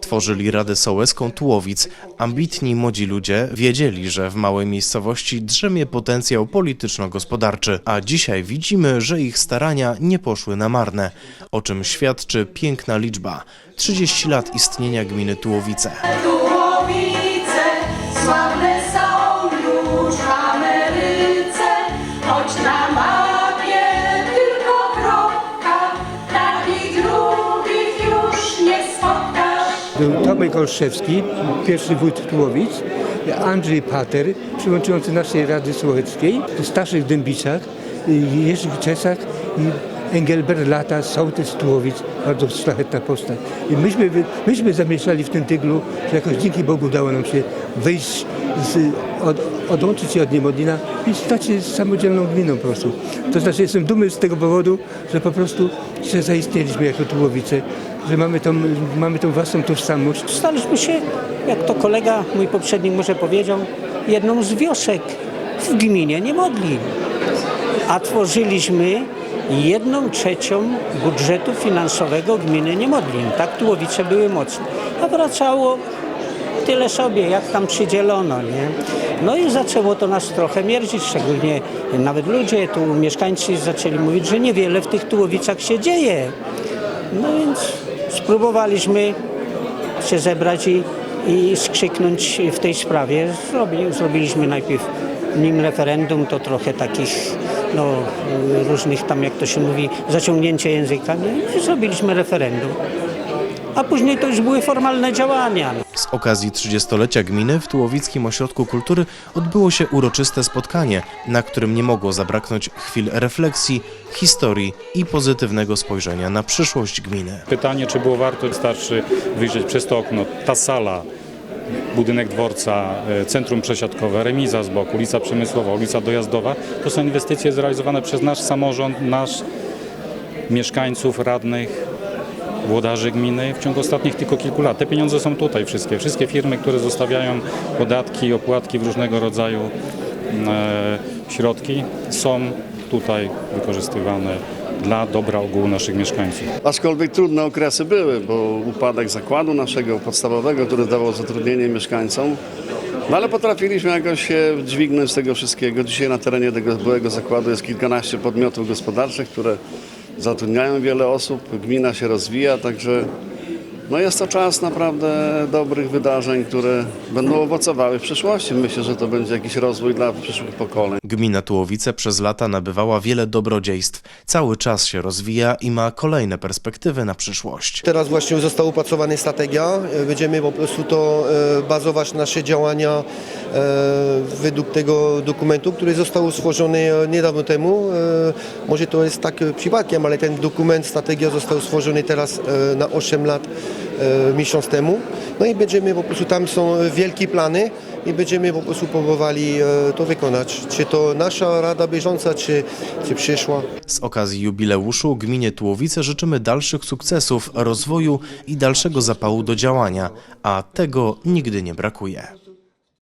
Tworzyli Radę Sołecką Tułowic. Ambitni młodzi ludzie wiedzieli, że w małej miejscowości drzemie potencjał polityczno-gospodarczy, a dzisiaj widzimy, że ich starania nie poszły na marne, o czym świadczy piękna liczba 30 lat istnienia gminy Tułowice. Był Tomek Olszewski, pierwszy wójt Tułowic, Andrzej Pater, przewodniczący naszej Rady Sołeckiej, Staszek Dębiczak, Jerzy Czesak i Engelbert Lata, sołtys Tułowic, bardzo szlachetna postać. I myśmy, myśmy zamieszali w tym tyglu, że jakoś dzięki Bogu udało nam się wyjść, z, od, odłączyć się od Niemodlina i stać się samodzielną gminą po prostu. To znaczy jestem dumny z tego powodu, że po prostu że zaistnieliśmy jako Tułowice, że mamy tą, mamy tą własną tożsamość. Staliśmy się, jak to kolega, mój poprzednik może powiedział, jedną z wiosek w gminie Niemodlin. A tworzyliśmy jedną trzecią budżetu finansowego gminy Niemodlin. Tak Tułowice były mocne. A wracało tyle sobie, jak tam przydzielono, nie? No i zaczęło to nas trochę mierdzić, szczególnie nawet ludzie, tu mieszkańcy zaczęli mówić, że niewiele w tych Tułowicach się dzieje. No więc spróbowaliśmy się zebrać i, i skrzyknąć w tej sprawie. Zrobi, zrobiliśmy najpierw nim referendum, to trochę takich no, różnych tam, jak to się mówi, zaciągnięcie języka. Nie? I zrobiliśmy referendum. A później to już były formalne działania. Z okazji 30-lecia gminy w Tułowickim Ośrodku Kultury odbyło się uroczyste spotkanie, na którym nie mogło zabraknąć chwil refleksji, historii i pozytywnego spojrzenia na przyszłość gminy. Pytanie, czy było warto, wystarczy wyjrzeć przez to okno. Ta sala, budynek dworca, e, centrum przesiadkowe, remiza z boku, ulica Przemysłowa, ulica Dojazdowa, to są inwestycje zrealizowane przez nasz samorząd, nasz mieszkańców, radnych, włodarzy gminy w ciągu ostatnich tylko kilku lat. Te pieniądze są tutaj wszystkie. Wszystkie firmy, które zostawiają podatki, opłatki w różnego rodzaju e, środki są tutaj wykorzystywane dla dobra ogółu naszych mieszkańców. Aczkolwiek trudne okresy były, bo upadek zakładu naszego podstawowego, który dawał zatrudnienie mieszkańcom, no ale potrafiliśmy jakoś się dźwignąć z tego wszystkiego. Dzisiaj na terenie tego byłego zakładu jest kilkanaście podmiotów gospodarczych, które zatrudniają wiele osób, gmina się rozwija, także no jest to czas naprawdę dobrych wydarzeń, które będą owocowały w przyszłości. Myślę, że to będzie jakiś rozwój dla przyszłych pokoleń. Gmina Tułowice przez lata nabywała wiele dobrodziejstw, cały czas się rozwija i ma kolejne perspektywy na przyszłość. Teraz właśnie została opracowana strategia. Będziemy po prostu to e, bazować nasze działania e, według tego dokumentu, który został stworzony e, niedawno temu. Może to jest tak przypadkiem, ale ten dokument, strategia został stworzony teraz na 8 lat miesiąc temu. No i będziemy po prostu, tam są wielkie plany i będziemy po prostu próbowali e, to wykonać. Czy to nasza Rada Bieżąca, czy, czy przyszła. Z okazji jubileuszu gminie Tułowice życzymy dalszych sukcesów, rozwoju i dalszego zapału do działania, a tego nigdy nie brakuje.